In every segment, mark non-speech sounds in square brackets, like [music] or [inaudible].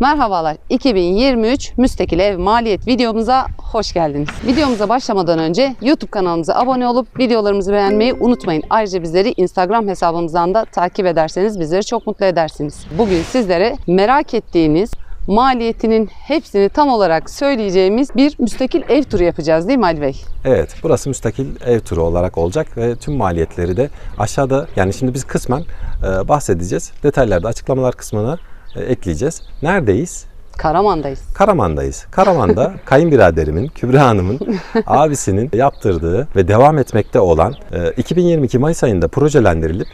Merhabalar. 2023 Müstakil Ev Maliyet videomuza hoş geldiniz. Videomuza başlamadan önce YouTube kanalımıza abone olup videolarımızı beğenmeyi unutmayın. Ayrıca bizleri Instagram hesabımızdan da takip ederseniz bizleri çok mutlu edersiniz. Bugün sizlere merak ettiğiniz maliyetinin hepsini tam olarak söyleyeceğimiz bir müstakil ev turu yapacağız değil mi Ali Bey? Evet, burası müstakil ev turu olarak olacak ve tüm maliyetleri de aşağıda yani şimdi biz kısmen e, bahsedeceğiz. Detaylarda açıklamalar kısmına ekleyeceğiz. Neredeyiz? Karaman'dayız. Karaman'dayız. Karaman'da [laughs] kayınbiraderimin, Kübra Hanım'ın [laughs] abisinin yaptırdığı ve devam etmekte olan e, 2022 Mayıs ayında projelendirilip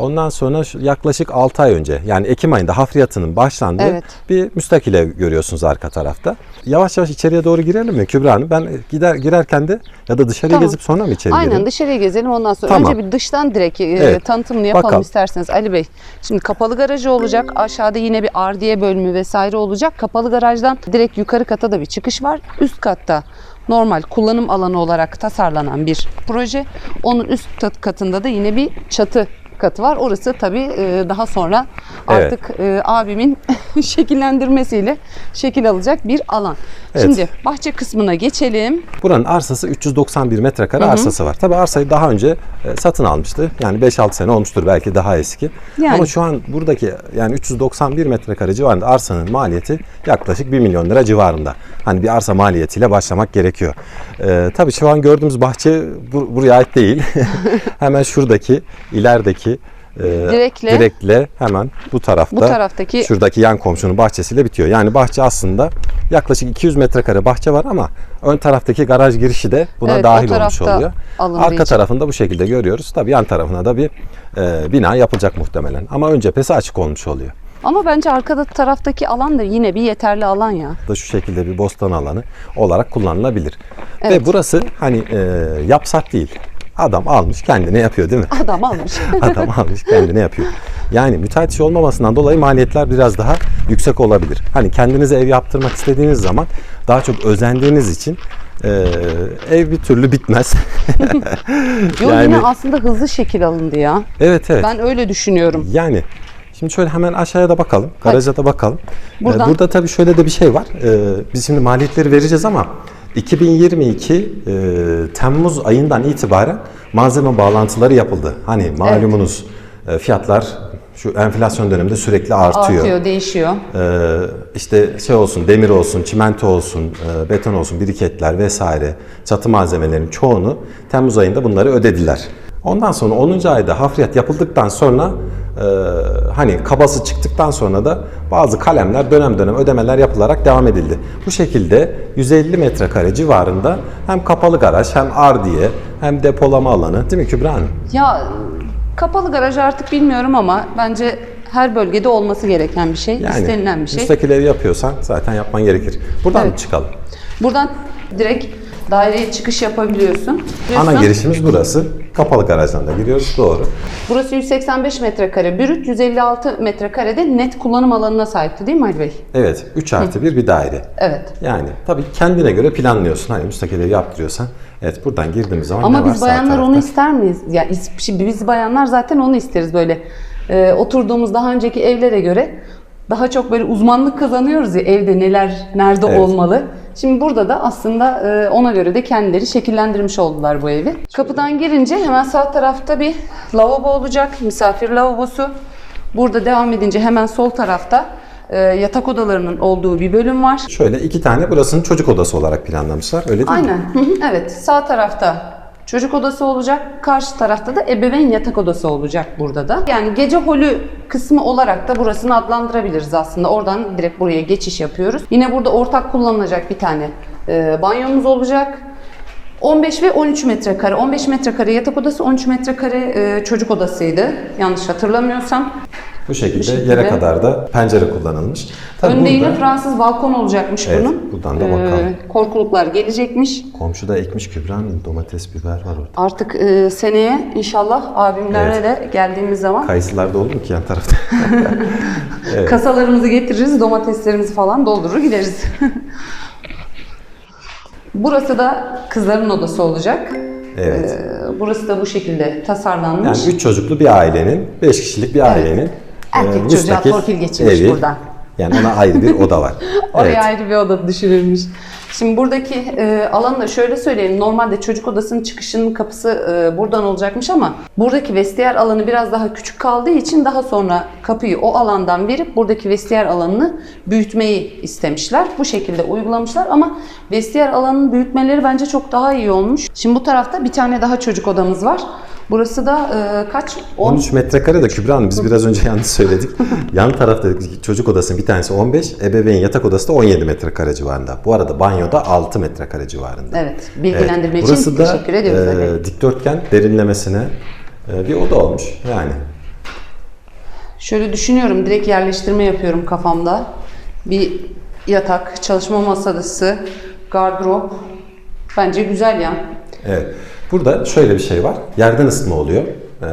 Ondan sonra yaklaşık 6 ay önce yani Ekim ayında hafriyatının başlandığı Evet. bir müstakil ev görüyorsunuz arka tarafta. Yavaş yavaş içeriye doğru girelim mi Kübra Hanım? Ben gider girerken de ya da dışarıya Tamam. gezip sonra mı içeri Aynen girelim? dışarıya gezelim ondan sonra. Tamam. Önce bir dıştan direkt e, Evet. tanıtımını yapalım Bakalım. isterseniz Ali Bey. Şimdi kapalı garajı olacak. Aşağıda yine bir ardiye bölümü vesaire olacak. Kapalı garajdan direkt yukarı kata da bir çıkış var. Üst katta normal kullanım alanı olarak tasarlanan bir proje. Onun üst kat- katında da yine bir çatı katı var. Orası tabii e, daha sonra Evet. artık e, abimin [laughs] şekillendirmesiyle şekil alacak bir alan. Evet. Şimdi bahçe kısmına geçelim. Buranın arsası 391 metrekare arsası var. Tabii arsayı daha önce e, satın almıştı. Yani 5-6 sene olmuştur belki daha eski. Yani. Ama şu an buradaki yani 391 metrekare civarında arsanın maliyeti yaklaşık 1 milyon lira civarında. Hani bir arsa maliyetiyle başlamak gerekiyor. E, tabii şu an gördüğümüz bahçe bu- buraya ait değil. [laughs] Hemen şuradaki ilerideki e, Direkle- direkle hemen bu tarafta Bu taraftaki- şuradaki yan komşunun bahçesiyle bitiyor. Yani bahçe aslında yaklaşık 200 metrekare bahçe var ama ön taraftaki garaj girişi de buna Evet, dahil olmuş oluyor. Arka için. tarafında bu şekilde görüyoruz. Tabii yan tarafına da bir e, bina yapılacak muhtemelen. Ama ön cephesi açık olmuş oluyor. Ama bence arkada taraftaki alan da yine bir yeterli alan ya. da şu şekilde bir bostan alanı olarak kullanılabilir. Evet. Ve burası hani e, yapsat değil. Adam almış kendine yapıyor değil mi? [laughs] Adam almış. [laughs] Adam almış kendine yapıyor. Yani müteahhit işi olmamasından dolayı maliyetler biraz daha yüksek olabilir. Hani kendinize ev yaptırmak istediğiniz zaman daha çok özendiğiniz için e, ev bir türlü bitmez. [laughs] Yo Yani- yine aslında hızlı şekil alındı ya. evet evet. Ben öyle düşünüyorum. Yani şimdi şöyle hemen aşağıya da bakalım. Garaja da bakalım. Ee, Burada tabii şöyle de bir şey var. Ee, Biz şimdi maliyetleri vereceğiz ama 2022 e, Temmuz ayından itibaren malzeme bağlantıları yapıldı. Hani malumunuz e, fiyatlar şu enflasyon döneminde sürekli artıyor. Artıyor, değişiyor. Ee, işte şey olsun, demir olsun, çimento olsun, e, beton olsun, biriketler vesaire, çatı malzemelerinin çoğunu Temmuz ayında bunları ödediler. Ondan sonra 10. ayda hafriyat yapıldıktan sonra e, hani kabası çıktıktan sonra da bazı kalemler dönem dönem ödemeler yapılarak devam edildi. Bu şekilde 150 metrekare civarında hem kapalı garaj hem ardiye hem depolama alanı değil mi Kübra Hanım? Ya kapalı garaj artık bilmiyorum ama bence her bölgede olması gereken bir şey, istenilen bir şey. müstakil ev yapıyorsan zaten yapman gerekir. Buradan Evet. mı çıkalım? Buradan direkt daireye çıkış yapabiliyorsun. Ana Diyorsun, girişimiz burası. Kapalı garajdan da giriyoruz. Doğru. Burası 185 metrekare brüt, 156 metrekarede net kullanım alanına sahipti değil mi Ali Bey? Evet. 3 artı 1 bir daire. Evet. Yani tabii kendine göre planlıyorsun. Hani müstakil ev yaptırıyorsan. Evet buradan girdiğimiz zaman Ama ne var biz sağ bayanlar onu ister miyiz? Ya is- şimdi biz bayanlar zaten onu isteriz böyle. Ee, oturduğumuz daha önceki evlere göre daha çok böyle uzmanlık kazanıyoruz ya evde neler nerede Evet. olmalı. Şimdi burada da aslında e, ona göre de kendileri şekillendirmiş oldular bu evi. Kapıdan girince hemen sağ tarafta bir lavabo olacak. Misafir lavabosu. Burada devam edince hemen sol tarafta e, yatak odalarının olduğu bir bölüm var. Şöyle iki tane burasının çocuk odası olarak planlamışlar. Öyle değil mi? Aynen. Hı hı, evet. Sağ tarafta çocuk odası olacak. Karşı tarafta da ebeveyn yatak odası olacak burada da. Yani gece holü kısmı olarak da burasını adlandırabiliriz aslında. Oradan direkt buraya geçiş yapıyoruz. Yine burada ortak kullanılacak bir tane e, banyomuz olacak. 15 ve 13 metrekare. 15 metrekare yatak odası, 13 metrekare e, çocuk odasıydı. Yanlış hatırlamıyorsam. Bu şekilde, şekilde. yere kadar da pencere kullanılmış. Tabii Önde yine Fransız balkon olacakmış Evet, bunun. Buradan da bakalım. korkuluklar gelecekmiş. komşuda ekmiş Kübra Hanım domates, biber var orada. Artık e, seneye inşallah abimlerle de geldiğimiz zaman Kayısılar da olur mu ki yan tarafta? [laughs] kasalarımızı getiririz, domateslerimizi falan doldurur gideriz. [laughs] Burası da kızların odası olacak. Evet. E, burası da bu şekilde tasarlanmış. Yani üç çocuklu bir ailenin, beş kişilik bir ailenin Erkek e, çocuğa torpil geçirmiş evi. buradan. Yani ona ayrı bir oda var. [laughs] Oraya Evet. ayrı bir oda düşünülmüş. Şimdi buradaki e, alanı da şöyle söyleyeyim. Normalde çocuk odasının çıkışının kapısı e, buradan olacakmış ama buradaki vestiyer alanı biraz daha küçük kaldığı için daha sonra kapıyı o alandan verip buradaki vestiyer alanını büyütmeyi istemişler. Bu şekilde uygulamışlar ama vestiyer alanının büyütmeleri bence çok daha iyi olmuş. Şimdi bu tarafta bir tane daha çocuk odamız var. Burası da e, kaç? 10 13 metrekare de Kübra Hanım biz biraz önce yanlış söyledik. [laughs] Yan tarafta çocuk odasının bir tanesi 15, ebeveyn yatak odası da 17 metrekare civarında. Bu arada banyoda 6 metrekare civarında. Evet, bilgilendirme Evet, için Burası da teşekkür ediyoruz. e, evet. dikdörtgen derinlemesine e, bir oda olmuş yani. Şöyle düşünüyorum, direkt yerleştirme yapıyorum kafamda. Bir yatak, çalışma masası, gardırop. Bence güzel ya. Evet. Burada şöyle bir şey var. Yerden ısıtma oluyor. Ee,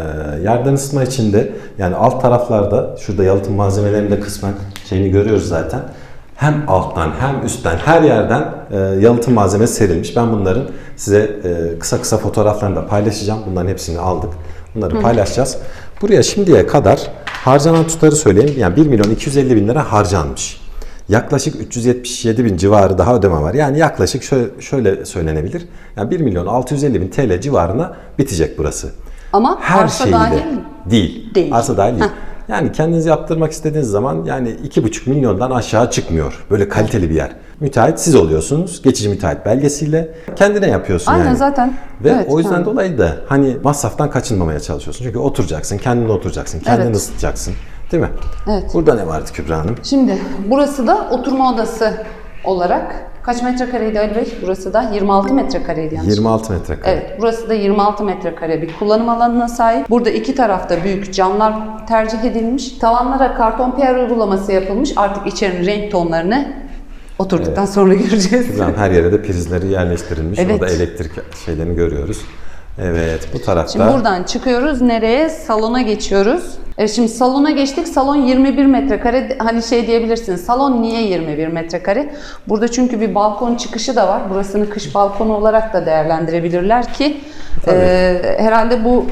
yerden ısıtma için de yani alt taraflarda şurada yalıtım malzemelerinde kısmen şeyini görüyoruz zaten. Hem alttan hem üstten her yerden e, yalıtım malzemesi serilmiş. Ben bunların size e, kısa kısa fotoğraflarını da paylaşacağım. Bunların hepsini aldık. Bunları paylaşacağız. Buraya şimdiye kadar harcanan tutarı söyleyeyim. Yani 1 milyon 250 bin lira harcanmış. Yaklaşık 377 bin civarı daha ödeme var. Yani yaklaşık şöyle, şöyle söylenebilir. Yani 1 milyon 650 bin TL civarına bitecek burası. Ama Her arsa şeyiyle dahil değil. Değil. Arsa dahil değil. Heh. Yani kendiniz yaptırmak istediğiniz zaman yani 2,5 milyondan aşağı çıkmıyor. Böyle kaliteli bir yer. Müteahhit siz oluyorsunuz. Geçici müteahhit belgesiyle. Kendine yapıyorsun Aynen yani. zaten. Ve Evet, o yüzden tamam. dolayı da hani masraftan kaçınmamaya çalışıyorsun. Çünkü oturacaksın, kendin oturacaksın, kendin Evet. ısıtacaksın. Değil mi? Evet. Burada ne vardı Kübra Hanım? Şimdi burası da oturma odası olarak kaç metrekareydi Ali Bey? Burası da 26 metrekareydi yanlış. 26 metrekare. Evet, burası da 26 metrekare bir kullanım alanına sahip. Burada iki tarafta büyük camlar tercih edilmiş. Tavanlara karton piyer uygulaması yapılmış. Artık içerinin renk tonlarını oturduktan sonra [laughs] göreceğiz. Kübra Hanım, her yere de prizleri yerleştirilmiş. Evet. Orada elektrik şeylerini görüyoruz. Evet, bu tarafta Şimdi buradan çıkıyoruz. Nereye? Salona geçiyoruz. Evet şimdi salona geçtik. Salon 21 metrekare. Hani şey diyebilirsiniz. Salon niye 21 metrekare? Burada çünkü bir balkon çıkışı da var. Burasını kış balkonu olarak da değerlendirebilirler ki e, herhalde bu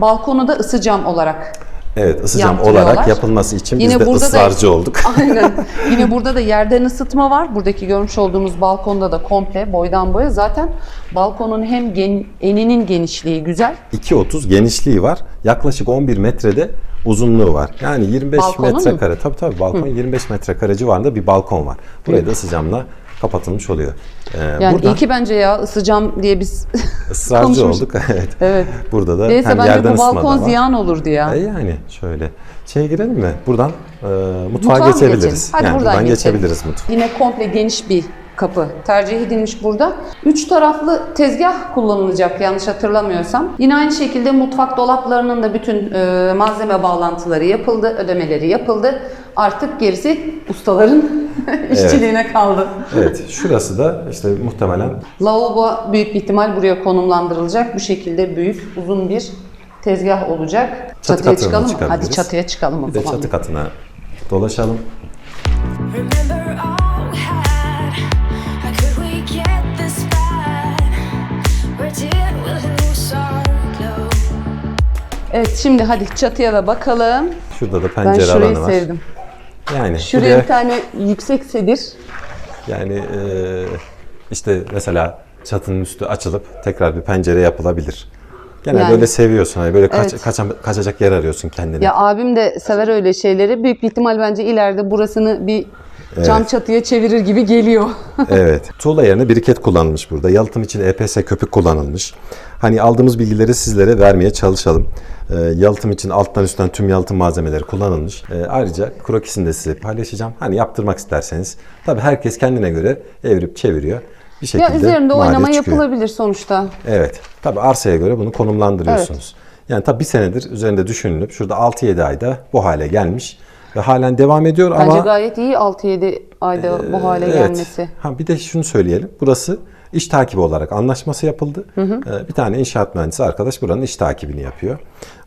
balkonu da ısı cam olarak evet ısı cam yaptırıyorlar. olarak yapılması için Yine biz de burada da- ısrarcı olduk. [laughs] Aynen. [laughs] Yine burada da yerden ısıtma var. Buradaki görmüş olduğumuz balkonda da komple boydan boya. Zaten balkonun hem gen, eninin genişliği güzel. 2.30 genişliği var. Yaklaşık 11 metrede uzunluğu var. Yani 25 Balkonun mu? metrekare. Tabii tabii balkon 25 metrekare civarında bir balkon var. Burayı da ısı camla kapatılmış oluyor. Ee, Yani burada iyi ki bence ya ısı cam diye biz [laughs] ısrarcı olduk. [laughs] evet. Evet. Burada da Neyse hem bence yerden bu balkon var. ziyan olurdu ya. E yani şöyle. Şeye girelim mi? Buradan e, mutfağa, Mutfağa geçebiliriz. geçelim? Hadi yani buradan buradan geçelim. geçebiliriz mutfağa. Yine komple geniş bir kapı tercih edilmiş burada. Üç taraflı tezgah kullanılacak yanlış hatırlamıyorsam. Yine aynı şekilde mutfak dolaplarının da bütün e, malzeme bağlantıları yapıldı, ödemeleri yapıldı. Artık gerisi ustaların [laughs] işçiliğine kaldı. Evet, şurası da işte muhtemelen Lavabo büyük bir ihtimal buraya konumlandırılacak. Bu şekilde büyük, uzun bir tezgah olacak. Çatı çatıya çıkalım mı? Hadi çatıya çıkalım o bir de zaman. çatı katına dolaşalım. Evet şimdi hadi çatıya da bakalım. Şurada da Ben pencere şurayı alanı var. sevdim. Yani Şuraya şuraya bir tane yüksek sedir. yani e, işte mesela çatının üstü açılıp tekrar bir pencere yapılabilir. Genelde Yani. öyle seviyorsun. Hani böyle kaç, Evet. kaçam- kaçacak yer arıyorsun kendine. Ya abim de sever öyle şeyleri. Büyük bir ihtimal bence ileride burasını bir cam çatıya çevirir gibi geliyor. [laughs] Evet. Tuğla yerine biriket kullanılmış burada. Yalıtım için EPS köpük kullanılmış. Hani aldığımız bilgileri sizlere vermeye çalışalım. Ee, yalıtım için alttan üstten tüm yalıtım malzemeleri kullanılmış. Ee, ayrıca krokisini de size paylaşacağım. Hani yaptırmak isterseniz. Tabii herkes kendine göre evirip çeviriyor. Bir şekilde ya üzerinde oynama çıkıyor. yapılabilir sonuçta. Evet. Tabii arsaya göre bunu konumlandırıyorsunuz. Yani tabii bir senedir üzerinde düşünülüp şurada 6-7 ayda bu hale gelmiş ve halen devam ediyor Bence ama gayet iyi 6-7 ayda bu hale Evet. gelmesi. Ha bir de şunu söyleyelim. Burası iş takibi olarak anlaşması yapıldı. Ee, bir tane inşaat mühendisi arkadaş buranın iş takibini yapıyor.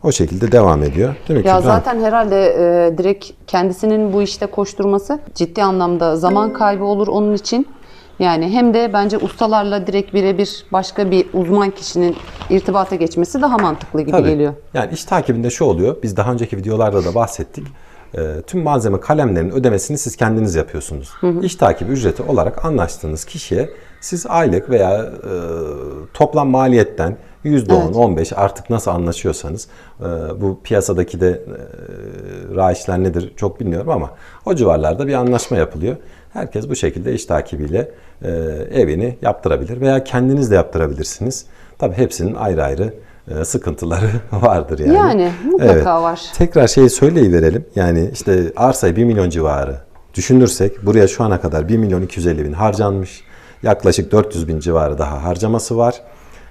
O şekilde devam ediyor. Değil mi Ya Kübra? zaten herhalde e, direkt kendisinin bu işte koşturması ciddi anlamda zaman kaybı olur onun için. Yani hem de bence ustalarla direkt birebir başka bir uzman kişinin irtibata geçmesi daha mantıklı gibi Tabii. geliyor. Yani iş takibinde şu oluyor. Biz daha önceki videolarda da bahsettik. E, tüm malzeme kalemlerinin ödemesini siz kendiniz yapıyorsunuz. İş takibi ücreti olarak anlaştığınız kişiye siz aylık veya e, toplam maliyetten %10, Evet. 15 artık nasıl anlaşıyorsanız e, bu piyasadaki de e, raiçler nedir çok bilmiyorum ama o civarlarda bir anlaşma yapılıyor. Herkes bu şekilde iş takibiyle e, evini yaptırabilir veya kendiniz de yaptırabilirsiniz. Tabii hepsinin ayrı ayrı sıkıntıları [laughs] vardır yani. Yani mutlaka var. Tekrar şeyi söyleyiverelim. Yani işte arsayı 1 milyon civarı düşünürsek buraya şu ana kadar 1 milyon 250 bin harcanmış. Yaklaşık 400 bin civarı daha harcaması var.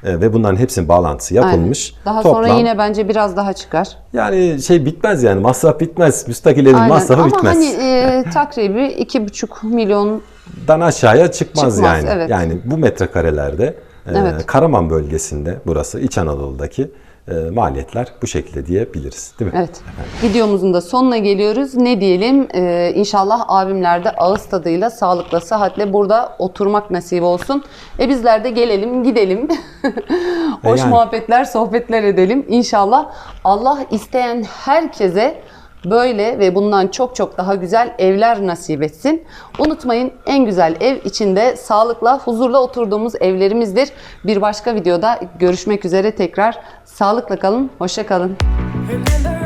E, ve bunların hepsinin bağlantısı yapılmış. Aynen. Daha sonra Toplam- yine bence biraz daha çıkar. yani şey bitmez yani masraf bitmez. Müstakil evin Aynen. masrafı Ama bitmez. hani e, [laughs] takribi 2,5 milyon Dan aşağıya çıkmaz, Çıkmaz, yani. evet. Yani bu metrekarelerde e, Evet. Karaman bölgesinde burası İç Anadolu'daki e, maliyetler bu şekilde diyebiliriz. Değil mi? Evet. Videomuzun da sonuna geliyoruz. Ne diyelim? Ee, inşallah abimler de ağız tadıyla, sağlıkla, sıhhatle burada oturmak nasip olsun. E bizler de gelelim, gidelim. [laughs] Hoş yani. muhabbetler, sohbetler edelim. İnşallah Allah isteyen herkese böyle ve bundan çok çok daha güzel evler nasip etsin. Unutmayın en güzel ev içinde sağlıkla, huzurla oturduğumuz evlerimizdir. Bir başka videoda görüşmek üzere tekrar. Sağlıkla kalın, hoşça kalın. Remember